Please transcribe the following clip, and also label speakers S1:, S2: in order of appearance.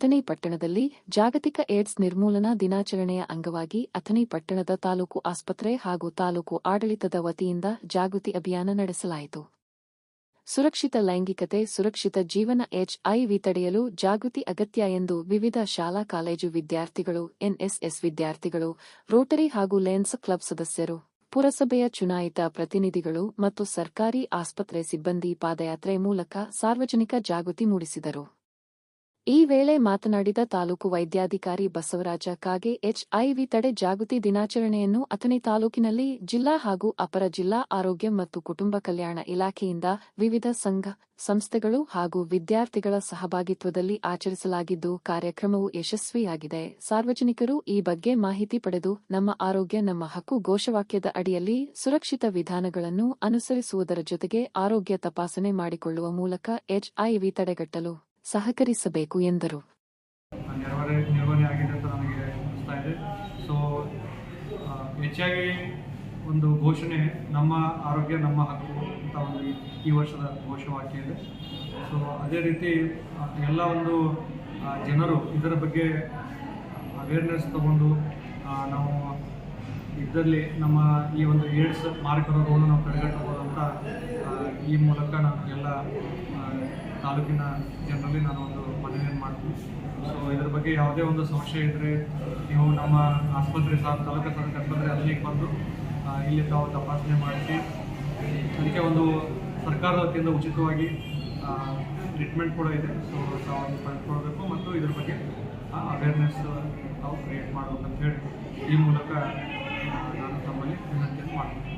S1: ಅಥಣಿ ಪಟ್ಟಣದಲ್ಲಿ ಜಾಗತಿಕ ಏಡ್ಸ್ ನಿರ್ಮೂಲನಾ ದಿನಾಚರಣೆಯ ಅಂಗವಾಗಿ ಅಥಣಿ ಪಟ್ಟಣದ ತಾಲೂಕು ಆಸ್ಪತ್ರೆ ಹಾಗೂ ತಾಲೂಕು ಆಡಳಿತದ ವತಿಯಿಂದ ಜಾಗೃತಿ ಅಭಿಯಾನ ನಡೆಸಲಾಯಿತು. ಸುರಕ್ಷಿತ ಲೈಂಗಿಕತೆ, ಸುರಕ್ಷಿತ ಜೀವನ ಎಚ್ಐವಿ ತಡೆಯಲು ಜಾಗೃತಿ ಅಗತ್ಯ ಎಂದು ವಿವಿಧ ಶಾಲಾ ಕಾಲೇಜು ವಿದ್ಯಾರ್ಥಿಗಳು ಎನ್ಎಸ್ಎಸ್ ವಿದ್ಯಾರ್ಥಿಗಳು, ರೋಟರಿ ಹಾಗೂ ಲೆನ್ಸ್ ಕ್ಲಬ್ ಸದಸ್ಯರು, ಪುರಸಭೆಯ ಚುನಾಯಿತ ಪ್ರತಿನಿಧಿಗಳು ಮತ್ತು ಸರ್ಕಾರಿ ಆಸ್ಪತ್ರೆ ಸಿಬ್ಬಂದಿ ಪಾದಯಾತ್ರೆ ಮೂಲಕ ಸಾರ್ವಜನಿಕ ಜಾಗೃತಿ ಮೂಡಿಸಿದರು. ಈ ವೇಳೆ ಮಾತನಾಡಿದ ತಾಲೂಕು ವೈದ್ಯಾಧಿಕಾರಿ ಬಸವರಾಜ ಕಾಗೆ, ಎಚ್ಐವಿ ತಡೆ ಜಾಗೃತಿ ದಿನಾಚರಣೆಯನ್ನು ಅಥಣಿ ತಾಲೂಕಿನಲ್ಲಿ ಜಿಲ್ಲಾ ಹಾಗೂ ಅಪರ ಜಿಲ್ಲಾ ಆರೋಗ್ಯ ಮತ್ತು ಕುಟುಂಬ ಕಲ್ಯಾಣ ಇಲಾಖೆಯಿಂದ ವಿವಿಧ ಸಂಘ ಸಂಸ್ಥೆಗಳು ಹಾಗೂ ವಿದ್ಯಾರ್ಥಿಗಳ ಸಹಭಾಗಿತ್ವದಲ್ಲಿ ಆಚರಿಸಲಾಗಿದ್ದು, ಕಾರ್ಯಕ್ರಮವು ಯಶಸ್ವಿಯಾಗಿದೆ. ಸಾರ್ವಜನಿಕರು ಈ ಬಗ್ಗೆ ಮಾಹಿತಿ ಪಡೆದು, ನಮ್ಮ ಆರೋಗ್ಯ, ನಮ್ಮ ಹಕ್ಕು ಘೋಷವಾಕ್ಯದ ಅಡಿಯಲ್ಲಿ ಸುರಕ್ಷಿತ ವಿಧಾನಗಳನ್ನು ಅನುಸರಿಸುವುದರ ಜೊತೆಗೆ ಆರೋಗ್ಯ ತಪಾಸಣೆ ಮಾಡಿಕೊಳ್ಳುವ ಮೂಲಕ ಎಚ್ಐವಿ ತಡೆಗಟ್ಟಲು ಸಹಕರಿಸಬೇಕು ಎಂದರು.
S2: ನಿರ್ವಹಣೆ ಆಗಿದೆ ಅಂತ ನನಗೆ ಅನಿಸ್ತಾ ಇದೆ. ಸೊ ಹೆಚ್ಚಾಗಿ ಒಂದು ಘೋಷಣೆ, ನಮ್ಮ ಆರೋಗ್ಯ, ನಮ್ಮ ಹಕ್ಕು ಅಂತ ಒಂದು ಈ- ವರ್ಷದ ಘೋಷವಾಕ್ಯ ಇದೆ. ಸೊ ಅದೇ ರೀತಿ ಎಲ್ಲ ಒಂದು ಜನರು ಇದರ ಬಗ್ಗೆ ಅವೇರ್ನೆಸ್ ತಗೊಂಡು ನಾವು ಇದರಲ್ಲಿ ನಮ್ಮ ಈ ಒಂದು ಏಡ್ಸ್ ಮಾರಕ ನಾವು ತಡೆಗಟ್ಟಬಹುದು ಅಂತ ಈ ಮೂಲಕ ನಾನು ಎಲ್ಲ ತಾಲೂಕಿನ ಜನರಲ್ಲಿ ನಾನು ಒಂದು ಮನವಿಯನ್ನು ಮಾಡ್ತೀನಿ. ಸೊ ಇದ್ರ ಬಗ್ಗೆ ಯಾವುದೇ ಒಂದು ಸಮಸ್ಯೆ ಇದ್ದರೆ ನೀವು ನಮ್ಮ ಆಸ್ಪತ್ರೆ ಸಹ, ತಾಲೂಕು ತಾಲೂಕು ಆಸ್ಪತ್ರೆ ಅಲ್ಲಿಗೆ ಬಂದು ಇಲ್ಲಿ ತಾವು ತಪಾಸಣೆ ಮಾಡಿಸಿ, ಅದಕ್ಕೆ ಒಂದು ಸರ್ಕಾರದ ವತಿಯಿಂದ ಉಚಿತವಾಗಿ ಟ್ರೀಟ್ಮೆಂಟ್ ಕೂಡ ಇದೆ. ಸೊ ತಾವು ಪಡೆದುಕೊಳ್ಬೇಕು ಮತ್ತು ಇದ್ರ ಬಗ್ಗೆ ಅವೇರ್ನೆಸ್ ತಾವು ಕ್ರಿಯೇಟ್ ಮಾಡಬೇಕಂತ ಹೇಳಿ ಈ ಮೂಲಕ ನಾನು ತಮ್ಮಲ್ಲಿ ವಿನಂತಿಯನ್ನು ಮಾಡ್ತೀನಿ.